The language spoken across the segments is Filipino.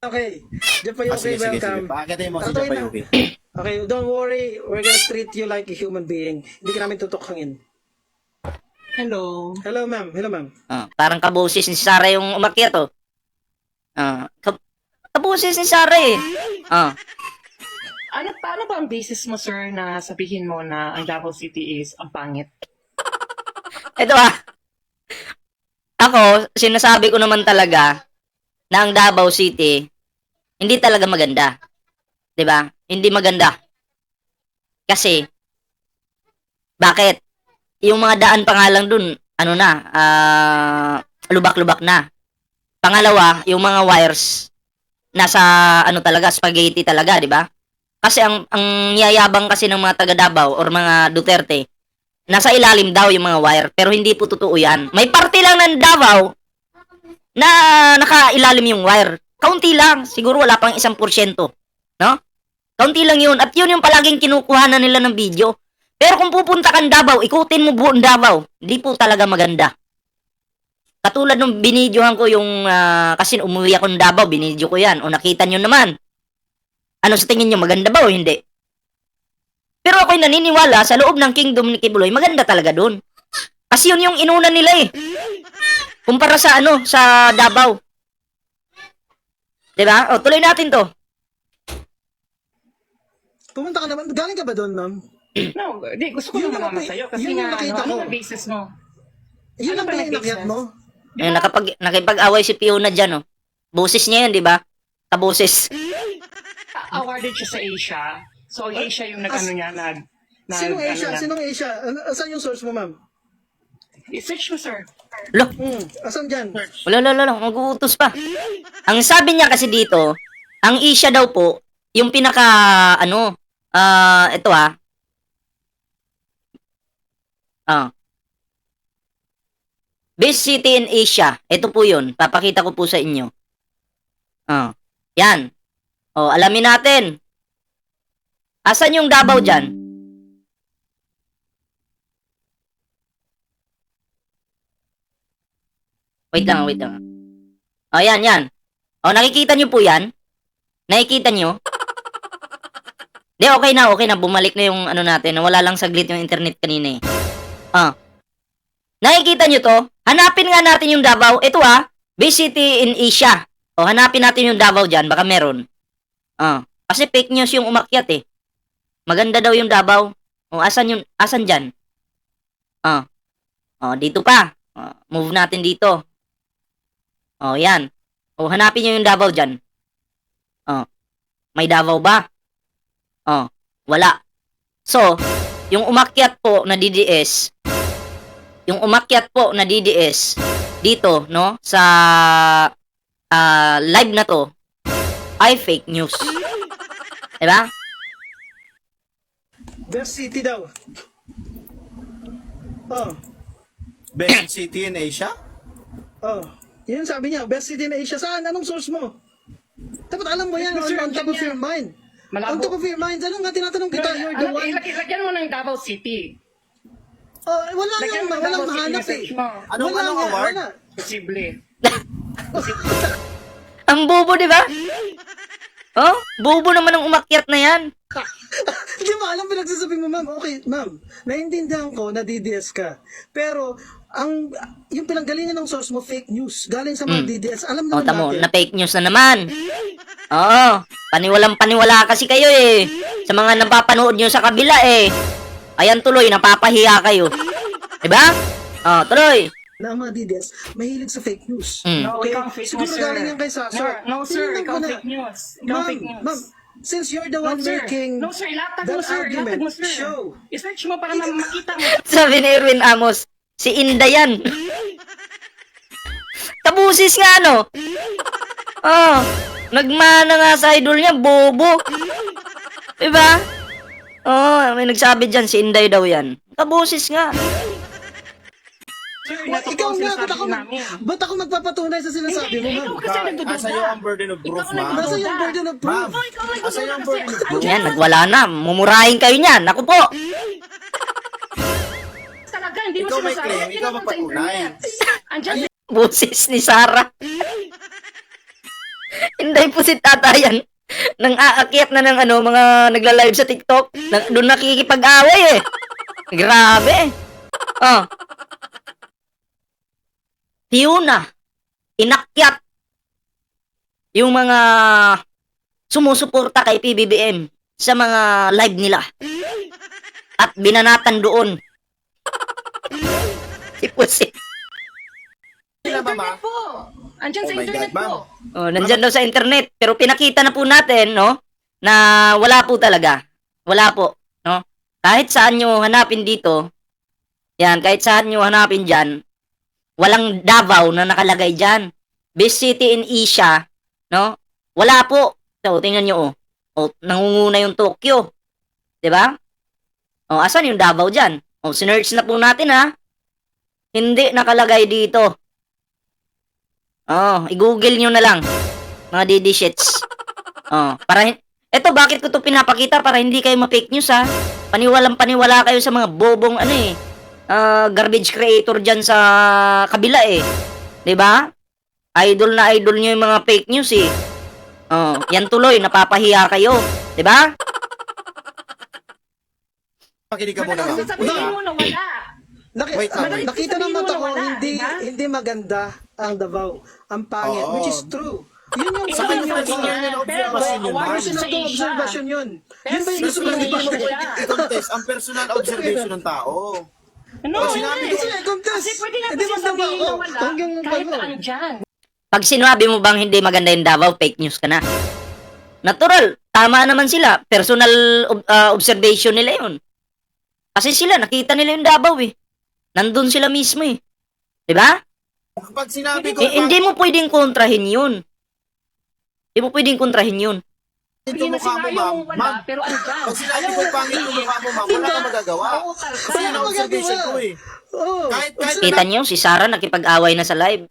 Okay. Japayuki, Ah, sige, sige, sige. welcome. Paakatin mo si Tatuloy na. Japayuki. Okay, don't worry. We're gonna treat you like a human being. Hindi ka namin tutukhangin. Hello. Hello, ma'am. Hello, ma'am. Ah, parang kaboses ni Sarah yung umakyat, oh. Ah, kab- kaboses ni Sarah, eh. Ah, Ano, paano ba ang basis mo, sir, na sabihin mo na ang Davao City is ang pangit? Ito ah. Ako, sinasabi ko naman talaga ang Davao City hindi talaga maganda. 'Di ba? Hindi maganda. Kasi bakit? Yung mga daan pa nga lang dun, ano na, ah, lubak-lubak na. Pangalawa, yung mga wires nasa ano talaga, spaghetti talaga, 'di ba? Kasi ang ang yayabang kasi ng mga taga Davao or mga Duterte, nasa ilalim daw yung mga wire, pero hindi po totoo yan. May parte lang ng Davao na nakailalim yung wire. Kaunti lang, siguro wala pang isang porsyento. No? Kaunti lang yun. At yun yung palaging kinukuha na nila ng video. Pero kung pupunta kang Davao, ikutin mo buong Davao. Hindi po talaga maganda. Katulad nung binidyohan ko yung, ah, kasi umuwi ako ng Davao, binidyo ko yan. O nakita nyo naman. Ano sa tingin nyo, maganda ba o hindi? Pero ako'y naniniwala sa loob ng kingdom ni Kibuloy, maganda talaga doon. Kasi yun yung inuna nila eh. Kumpara sa ano, sa Davao. 'Di ba? O, tuloy natin to. Pumunta ka naman. Galing ka ba doon, ma'am? No, di, gusto ko Yun naman naman sa'yo. Kasi yun yung nga, nakita ano, ano ko. ang basis mo? Yun Ano ang ba yung pininakyat business? mo. Yung nakapag, nakipag-away si Fiona dyan, oh. Boses niya yun, di ba? Kaboses. Awarded siya sa Asia. So, ang Asia yung nag, As- ano niya, nag, nag, Sinong ano Asia? niya. Sinong Asia? Ano, saan yung source mo, ma'am? I-search mo, sir. Lo, Hmm. Asan dyan? wala, wala, wala, mag-uutos pa. Ang sabi niya kasi dito, ang Asia daw po, yung pinaka, ano, ah, ito ah. Ah. Best city in Asia. Ito po yun. Papakita ko po sa inyo. Ah. Yan. O, alamin natin. Asan yung Davao dyan? Wait lang, wait lang. O, yan, yan. O, nakikita nyo po yan? Nakikita nyo? Di, okay na, okay na. Bumalik na yung ano natin. Wala lang saglit yung internet kanina eh. Ah. Nakikita nyo to? Hanapin nga natin yung Davao. Ito ah. Big city in Asia. O, hanapin natin yung Davao dyan. Baka meron. Ah. Kasi fake news yung umakyat eh. Maganda daw yung Davao. O, asan yung, asan dyan? Ah. O, dito pa. Ah, move natin dito. O, yan. O, hanapin nyo yung Davao dyan. O, may Davao ba? O, wala. So, yung umakyat po na DDS, yung umakyat po na DDS, dito, no, sa ah, live na to, ay fake news. Diba? Best city daw. Oh. Best city in Asia? Oh. Yun sabi niya, best city in Asia. Saan? Anong source mo? Dapat alam mo yan on, Sir, on top of your mind. Malabo. On top of your mind. Ano nga tinatanong kita? You're the Ano, one. ilagay- Ilagyan mo ng Davao City. Oh, wala Lagyan nga, mo ng walang mahanap na eh. Anong- wala anong nga, award? Wala. Posible. Ang bobo, di ba? Oh, bobo naman ang umakyat na yan. Alam pinagsasabi mo, ma'am. Okay, ma'am. Naintindihan ko na DDS ka. Pero, ang yung pinanggalingan ng source mo, fake news. Galing sa mga DDS. Alam naman tamo, natin. na fake news na naman. Oo, paniwalang paniwala kasi kayo eh. Sa mga napapanood nyo sa kabila eh. Ayan tuloy, napapahiya kayo. Diba? Oh, tuloy. na ang mga DDS, mahilig sa fake news. Mm. No, Okay? ikaw fake Siguro news, galing yan kay Sasor. No, no, sir. Ikaw ko na. fake news. Ikaw Ma'am, fake news. ma'am, since you're the No, one sir. making No, sir. Ilatag that mo, sir. Ilatag argument, mo, sir. show. I-search mo para ma- makita mo. Sabi ni Erwin Amos, si Inda yan. Tabusis nga no. Oh, nagmana nga sa idol niya, bobo. Diba? Oh, may nagsabi dyan, si Inday daw yan. Tabusis nga. Ito po ikaw ang nga, ba't sinasabi ako, namin. ba't ako magpapatunay sa sinasabi mo, Hindi, ma'am? ikaw kasi nagdududa. Asa yung ang burden of proof, Ikaw ma'am? Nasa yung burden of proof. Ma'am, nagdududa asa yung kasi. burden of proof? Yan, nagwala na. Mumurahin kayo niyan. Ako po. Talaga, hindi mo Ikaw may sinasabi. claim, Hindi ikaw sa magpatunay. internet. Andyan, Boses ni Sarah. Hindi po si tata yan. Nang aakyat na ng ano, mga nagla-live sa TikTok. Na, doon nakikipag-away eh. Grabe. Oh. Fiona. Inakyat. Yung mga sumusuporta kay PBBM sa mga live nila. At binanatan doon. si Pusit. Internet po. Andyan sa Oh my internet God, ma'am. po. Oh, nandyan daw sa internet. Pero pinakita na po natin, no? Na wala po talaga. Wala po, no? Kahit saan nyo hanapin dito, yan, kahit saan nyo hanapin dyan, walang Davao na nakalagay dyan. Best city in Asia, no? Wala po. So, tingnan nyo, oh. Oh, nangunguna yung Tokyo. ba? Oh, asan yung Davao dyan? Oh, sinearch na po natin, ha? Hindi nakalagay dito. Oh, i-google nyo na lang. Mga DD. Oh, para Eto, bakit ko to pinapakita? Para hindi kayo ma-fake news, ha? Paniwalang paniwala kayo sa mga bobong, ano eh, ah, garbage creator dyan sa kabila, eh. 'Di ba? Idol na idol nyo yung mga fake news, eh. Oh, yan tuloy, napapahiya kayo. 'Di ba? Makinig ka muna, Ano sasabihin mo na wala? Naki- Wait ah, wait. nakita ng mata na ko, wala, hindi, diba? hindi maganda ang Davao. Ang pangit, Oo. which is true. Yun yung Sa kanya niyo, kasi ba? yan, Pero observation yun, sa Personal Asia. observation yun. Yun ba yung gusto Personal mo observation. siya. I-contest ang personal observation ng tao. Ano? Pag sinabi hindi. ko- contest. Kasi pwede natin siya mo sabihin na Davao. wala. Kahit andyan. Pag sinabi mo bang hindi maganda yung Davao, fake news ka na. Natural, tama naman sila. Personal ob- ah, observation nila yun. Kasi sila, nakita nila yung Davao eh. Nandun sila mismo eh. 'Di ba? Pag sinabi ko, Eh, hindi mo pwedeng kontrahin yun. Hindi mo pwedeng kontrahin yun. Hindi yung mukha mo, ma'am. Ma'am, pero andyan. pag sinabi ko pangit yung mukha mo, ma'am, wala kang magagawa. Kasi yun ang observation ko eh. Kahit, kahit Kita niyo, si Sarah nakipag-away na sa live.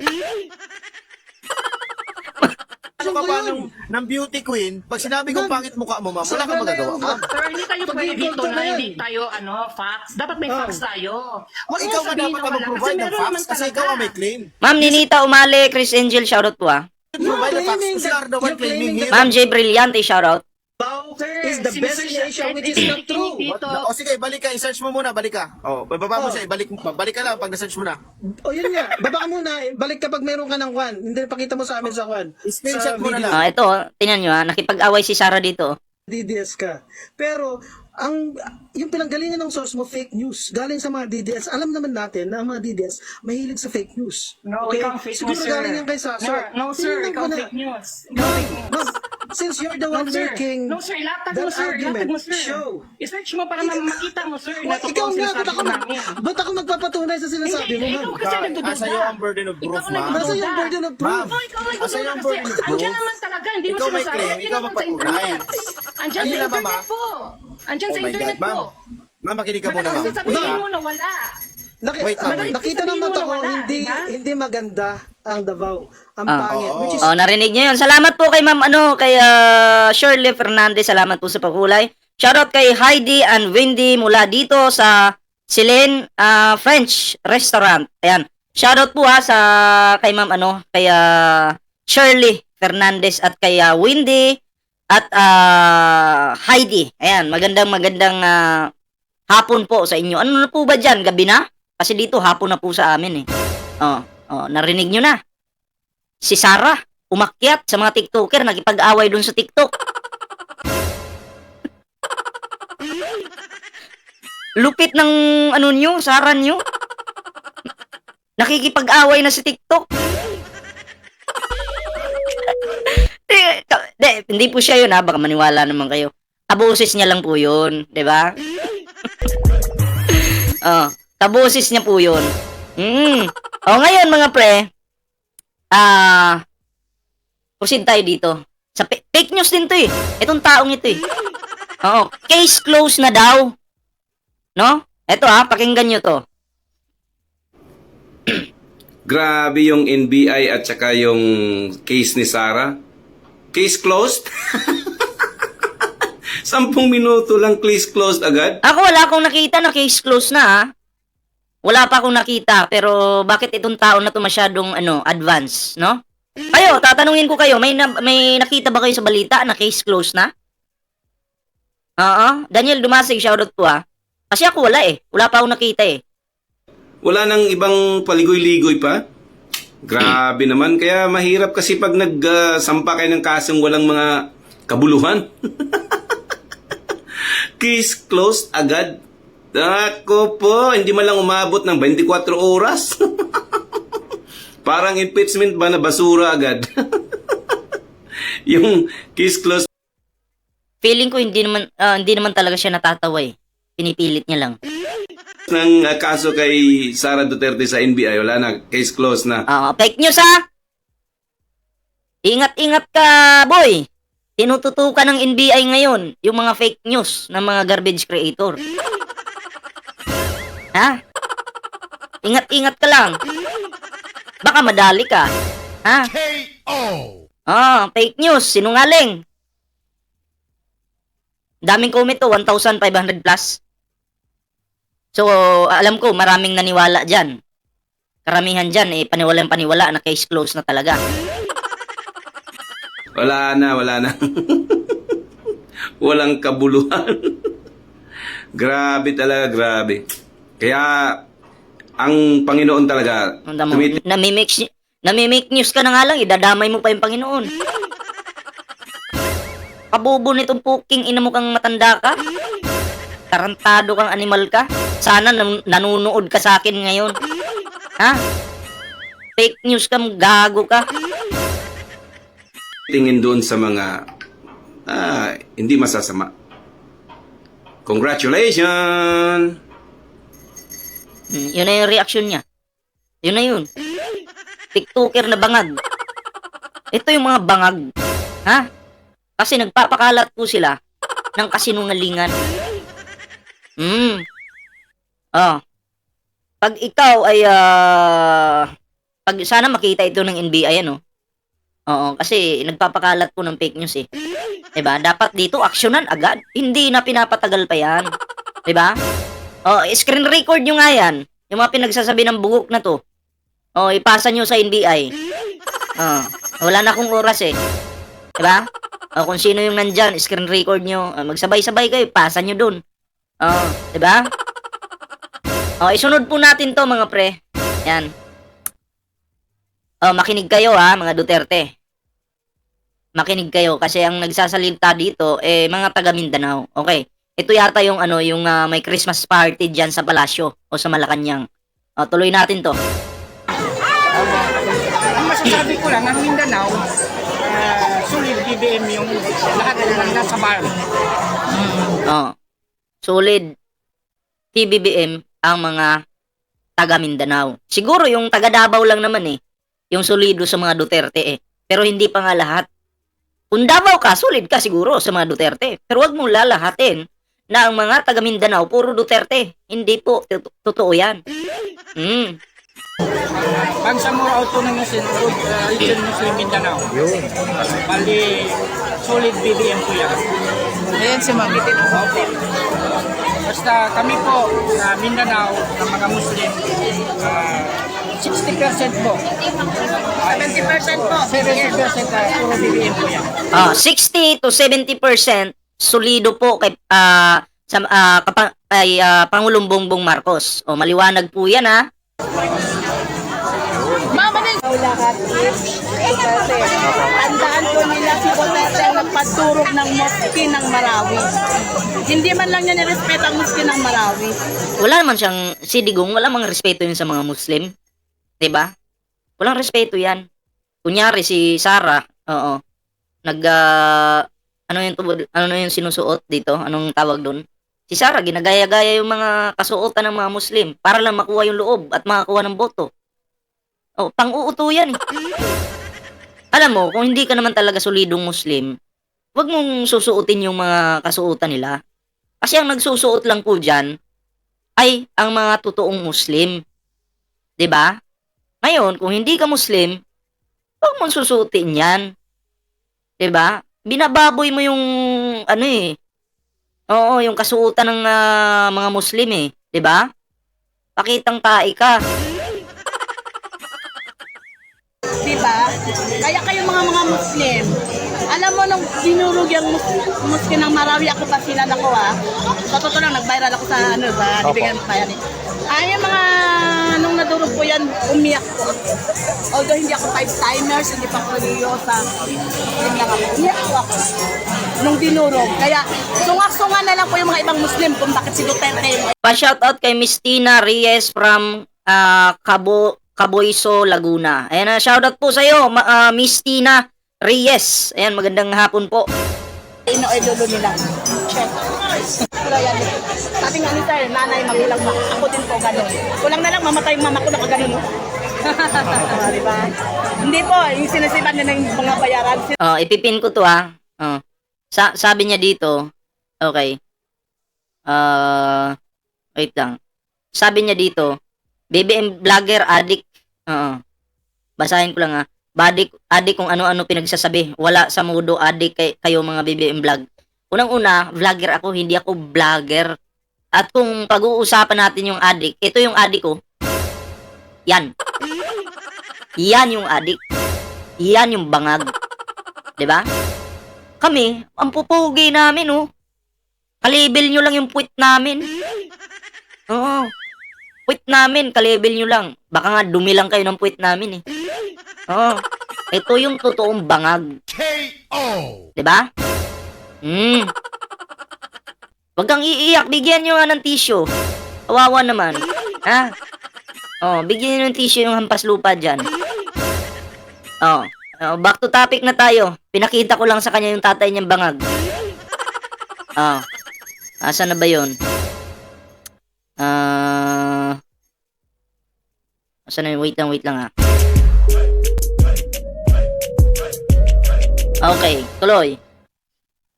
ano ka pa ng, ng beauty queen, pag sinabi ko pangit mukha mo, ma'am, wala kang magagawa, ma'am. Sir, hindi tayo pwede yung dito na hindi tayo, ano, facts. Dapat may Oh. facts tayo. O, Huwag ikaw dapat na ka wala. mag-provide ng facts kasi ikaw ang may claim. Ma'am Ninita Umale, Chris Angel, shoutout po ah. Provide the facts. claiming Kasi you are the that- one you're claiming claiming here. Ma'am J. Brillante, shoutout. Davao Sir, is the best kahit which is not true. dito. O sige, balik ka, i-search mo muna, balik ka. O, bababa mo Oh. siya, ibalik mo, balik ka lang pag na-search mo na. O yun nga, baba ka muna, eh. balik kapag meron ka ng kwan. Hindi pakita mo sa amin sa kwan. Screenshot mo na lang. Ah, ito, oh, tingnan nyo ah, nakipag-away si Sarah dito. oh. DDS ka. Pero, ang yung pinanggalingan ng source mo, fake news. Galing sa mga DDS. Alam naman natin na ang mga DDS mahilig sa fake news. No, ikaw ang fake Siguro news, sir. galing yan kay Sasha. No, no, sir, ikaw na. fake news. Ikaw news. Ma'am, since you're the No, one sir. making No, sir. Ilatag mo, sir. Ilatag mo, sir. show. I-search mo para ma- makita mo, sir. Well, ikaw nga, sinasabi ba't ako, ko mag, namin. ba't ako magpapatunay sa sinasabi mo, Hindi, ma'am? ikaw kasi Ikaw, nagdududa. asa iyo ang burden of proof, Ikaw ma'am? Nasa yung burden of proof. Ma'am, ikaw Asa yung burden of proof? andyan naman talaga. Hindi mo Ikaw may sinasabi. claim, ikaw sa magpatunay. sa ba, internet po. Andyan sa Oh my internet God, po. Ma'am, makinig ka muna, ma'am. sasabihin mo na wala? Naki- Wait wait. nakita Sabihin mo na ko, wala, hindi, diba? hindi maganda ang Davao. Ang Ah. pangit. Oo. Which is Oh, narinig niyo yun. Salamat po kay Ma'am ano, kay ah, Shirley Fernandez. Salamat po sa pagkulay. Shoutout kay Heidi and Wendy mula dito sa Celine ah, French Restaurant. Ayan. Shoutout po ha sa kay Ma'am ano, kay ah, Shirley Fernandez at kay ah, Wendy at ah, Heidi. Ayan, magandang magandang ah, hapon po sa inyo. Ano na po ba diyan? Gabi na? Kasi dito hapon na po sa amin eh. Oh, oh, narinig nyo na. Si Sarah, umakyat sa mga TikToker, nakipag-away dun sa TikTok. Lupit ng ano nyo, Sarah nyo. Nakikipag-away na sa TikTok. Ka- di, hindi po siya yun ha, baka maniwala naman kayo. Tabusis niya lang po yun, di ba? oh, tabusis niya po yun. Mm. O ngayon mga pre, ah, proceed tayo dito. Sa fa- fake news din to eh. Itong taong ito eh. Oo, case closed na daw. No? Eto ha, pakinggan nyo to. Grabe yung NBI at saka yung case ni Sarah. Case closed? Sampung minuto lang case closed agad? Ako wala akong nakita na case closed na ha. Wala pa akong nakita, pero bakit itong tao na to masyadong ano, advance, no? Kayo, tatanungin ko kayo, may na, may nakita ba kayo sa balita na case closed na? Oo, Daniel Dumasig, shoutout po ah. Kasi ako wala eh. Wala pa akong nakita eh. Wala nang ibang paligoy-ligoy pa? Grabe naman. Kaya mahirap kasi pag nagsampa kayo ng kasong walang mga kabuluhan. Case closed agad. Ako po, hindi man lang umabot ng 24 oras. Parang impeachment ba na basura agad? Yung case closed Feeling ko hindi naman ah, hindi naman talaga siya natatawa eh. Pinipilit niya lang. Ng uh, kaso kay Sara Duterte sa NBI, wala na. Case closed na. Ah, fake news ha. Ingat-ingat ka, boy. Tinututukan ng NBI ngayon yung mga fake news ng mga garbage creator. Ha? Ingat-ingat ka lang. Baka madali ka. Ha? Ah, fake news, sinungaling. Daming comment to, 1,500 plus. So, alam ko, maraming naniwala dyan. Karamihan dyan, eh, paniwalang paniwala na case closed na talaga. Wala na, wala na. Walang kabuluhan. grabe talaga, grabe. Kaya, ang Panginoon talaga, tumit- namimix, namimake news ka na nga lang, idadamay mo pa yung Panginoon. Kabobo nitong puking ina mo kang matanda ka. Tarantado kang animal ka. Sana nan- nanunood ka sa akin ngayon. Ha? Fake news ka, gago ka. tingin doon sa mga ah, hindi masasama. Congratulations! Hmm, yun na yung reaction niya. Yun na yun. TikToker na bangag. Ito yung mga bangag. Ha? Kasi nagpapakalat po sila ng kasinungalingan. Hmm. Oh. Pag ikaw ay ah, pag sana makita ito ng NBI ano. Oo, kasi nagpapakalat po ng fake news eh. 'Di ba? Dapat dito aksyonan agad. Hindi na pinapatagal pa 'yan. 'Di ba? Oh, screen record nyo nga yan. Yung mga pinagsasabi ng bugok na to. Oh, ipasa nyo sa NBI. Oh, wala na akong oras eh. Diba? Oh, kung sino yung nandyan, screen record nyo. Oh, magsabay-sabay kayo, pasa nyo dun. Oh, diba? Oh, isunod po natin to mga pre. Yan. Oh, makinig kayo ha, mga Duterte. Makinig kayo kasi ang nagsasalita dito eh mga taga Mindanao. Okay. Ito yata yung ano, yung ah, may Christmas party diyan sa palasyo o sa Malacanang. O, tuloy natin to. Ang masasabi ko lang, ang Mindanao, uh, solid BBM yung lahat ng nasa bar. Oh. Solid TBBM ang mga taga Mindanao. Siguro yung taga Davao lang naman eh. Yung solido sa mga Duterte eh. Pero hindi pa nga lahat. Kung Davao ka, solid ka siguro sa mga Duterte. Pero wag mong lalahatin na ang mga taga Mindanao puro Duterte. Hindi po. Totoo yan. Mm. Bangsamoro Autonomous and uh, Region Muslim Mindanao. Yun. Bali, solid BBM po yan. Ayan si Ma'am. Opo. Basta kami po sa Mindanao, ng mga Muslim, uh, 60% po. 70% po. 70% uh, puro BBM po yan. Ah, 60 to 70% solido po kay ah, sa ah, kapa- kay ah, Pangulong Bongbong Marcos. O maliwanag po 'yan ha. Ikaw lahat is Duterte. Tandaan ko nila si Duterte ang nagpaturok ng moski ng Marawi. Hindi man lang niya nirespeto ang moski ng Marawi. Wala naman siyang si Digong, wala mang respeto yun sa mga Muslim. ba? Walang respeto 'yan. Kunyari si Sara, oo. Nag ah, ano yung tubo- ano yung sinusuot dito? Anong tawag doon? Si Sara ginagaya-gaya yung mga kasuotan ng mga Muslim para lang makuha yung loob at makakuha ng boto. Oh, pang-uuto yan eh. Alam mo, kung hindi ka naman talaga solidong Muslim, wag mong susuotin yung mga kasuotan nila. Kasi ang nagsusuot lang po dyan, ay ang mga totoong Muslim. 'Di ba? Ngayon, kung hindi ka Muslim, huwag mong susuotin 'yan. 'Di ba? Binababoy mo yung ano eh. Oo, yung kasuotan ng ah, mga Muslim eh, 'di ba? Pakitang tae ka. Di ba? Kaya kayo mga mga Muslim, alam mo nung dinurog yung mus muski ng Marawi, ako pa sila na ko ah. Sa totoo lang, nag-viral ako sa ano, sa Dibigan Bayan. Ay, yung mga, nung nadurog ko yan, umiyak ko. Although hindi ako five timers, hindi pa ako religyosa. Yun lang ako. Umiyak ko ako. Nung dinurog. Kaya, sunga-sunga na lang po yung mga ibang Muslim kung bakit si Duterte yung Pa-shoutout kay Miss Tina Reyes from ah, Cabo Caboiso, Laguna. Ayan na, shoutout po sa iyo, Miss Tina Reyes. Ayan, magandang hapon po. ino-idolo nila. Yan. Sabi nga ni sir, nanay, magulang ma. Ako din po ganun. Kulang na lang, mamatay yung mama ko na kaganon. No? Ah, di ba? Hindi po, yung sinasiban nila yung mga bayaran. Oh, ipipin ko to ha. Oh. Sa sabi niya dito, okay. Ah, wait lang. Sabi niya dito, BBM vlogger addict. Oo. Basahin ko lang ha. Badik, addict kung ano-ano pinagsasabi. Wala sa mudo addict kay, kayo mga BBM vlog. Unang-una, vlogger ako, hindi ako vlogger. At kung pag-uusapan natin yung addict, ito yung addict ko. Yan. Yan yung addict. Yan yung bangag. 'Di ba? Kami, ang pupugi namin, oh. Kalibel nyo lang yung puwit namin. Oo. Puwit namin, kalibel nyo lang. Baka nga dumi lang kayo ng puwit namin, eh. Oo. Ito yung totoong bangag. K.O. Diba? Hmm. Huwag kang iiyak, bigyan nyo nga ng tissue. Kawawa naman. Ha? Oh, bigyan nyo ng tissue yung hampas lupa dyan. Oh. Oh, back to topic na tayo. Pinakita ko lang sa kanya yung tatay niyang bangag. Ah. Asa na ba 'yon? Ah. Asa na yun? Wait lang, wait lang ah. Okay, tuloy.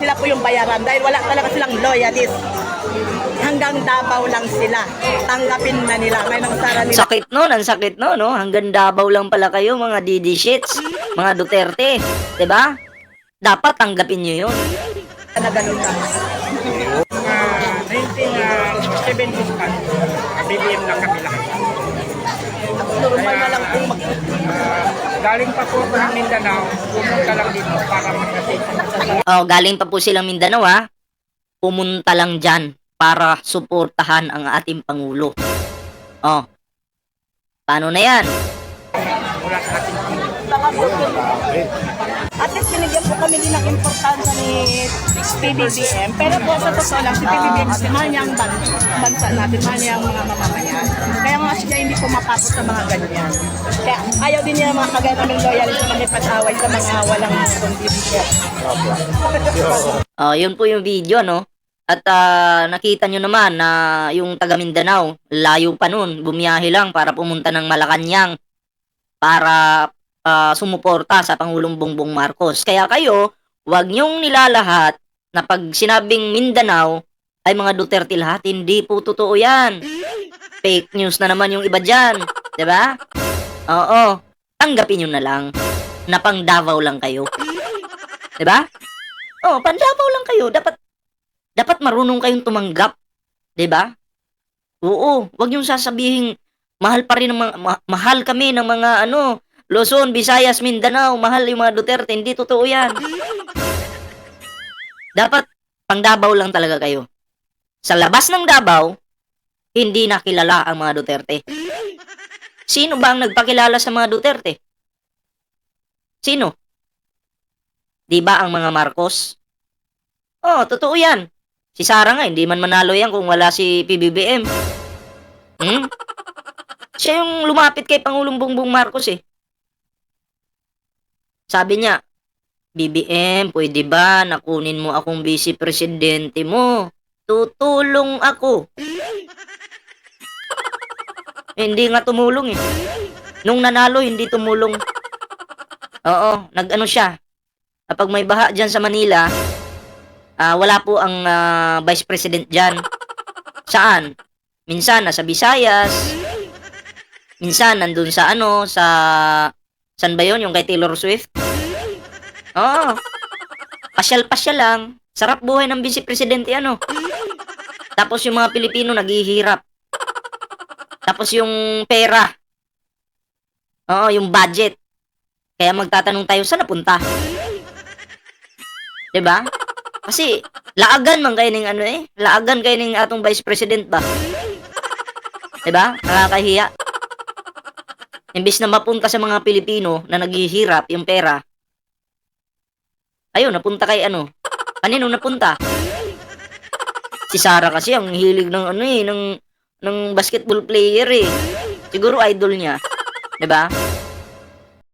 Sila po yung bayaran dahil wala talaga silang loyalist. Hanggang Davao lang sila. Tanggapin na nila. May nang sara nila. Sakit no, ang sakit no, no? Hanggang Davao lang pala kayo, mga DD shits, mga Duterte. 'Di ba? Dapat tanggapin niyo 'yun. na ganun ka. Mga 1970s pa, BBM na kami lahat. Normal na lang po mag Ah, galing pa po ako ng Mindanao, pumunta lang dito para mag-assist. Oh, galing pa po silang Mindanao ha. Pumunta lang dyan para suportahan ang ating Pangulo. Oh. Paano na yan? Mula sa ating boto. At least binigyan po kami din ng importansya ni PBBM. Pero po sa totoo lang, si PBBM kasi mahal niya ang ban- bansa natin, mahal niya ang mga mamamayan. Kaya nga siya hindi po mapasok sa mga ganyan. Kaya ayaw din niya ng mga kagaya kaming loyalist na magpataway sa mga walang condition. Oh, yun po yung video, no? At ah, nakita nyo naman na yung taga Mindanao, layo pa nun, bumiyahe lang para pumunta ng Malacanang para ah, sumuporta sa Pangulong Bongbong Marcos. Kaya kayo, wag nyong nilalahat na pag sinabing Mindanao ay mga Duterte lahat. Hindi po totoo yan. Fake news na naman yung iba dyan. ba? Oo. Tanggapin nyo na lang na pang Davao lang kayo. ba? Oh, pang Davao lang kayo. Dapat dapat marunong kayong tumanggap. ba? Oo, wag yung sasabihin mahal pa rin ng mga ma- mahal kami ng mga ano, Luzon, Visayas, Mindanao, mahal yung mga Duterte. Hindi totoo 'yan. Dapat pang Davao lang talaga kayo. Sa labas ng Davao, hindi nakilala ang mga Duterte. Sino ba ang nagpakilala sa mga Duterte? Sino? Di ba ang mga Marcos? Oh, totoo yan. Si Sara nga, hindi man manalo yan kung wala si PBBM. Hmm? Siya yung lumapit kay Pangulong Bongbong Marcos eh. Sabi niya, BBM, pwede ba nakunin mo akong vice presidente mo? Tutulong ako. hindi nga tumulong eh. Nung nanalo, hindi tumulong. Oo, nag-ano siya. Kapag may baha dyan sa Manila, ah, wala po ang ah, vice president dyan. Saan? Minsan nasa Visayas. Minsan nandun sa ano, sa... San ba yun? Yung kay Taylor Swift? Oo. Pasyal-pasyal lang. Sarap buhay ng vice presidente ano. Tapos yung mga Pilipino naghihirap. Tapos yung pera. Oo, yung budget. Kaya magtatanong tayo, saan napunta? ba? Kasi, laagan man kayo ng ano eh. Laagan kayo ng atong vice president ba? 'Di ba? Nakakahiya. Imbis na mapunta sa mga Pilipino na naghihirap yung pera, ayun, napunta kay ano? Kanino napunta? Si Sarah kasi ang hilig ng ano eh, ng, ng basketball player eh. Siguro idol niya. 'Di ba?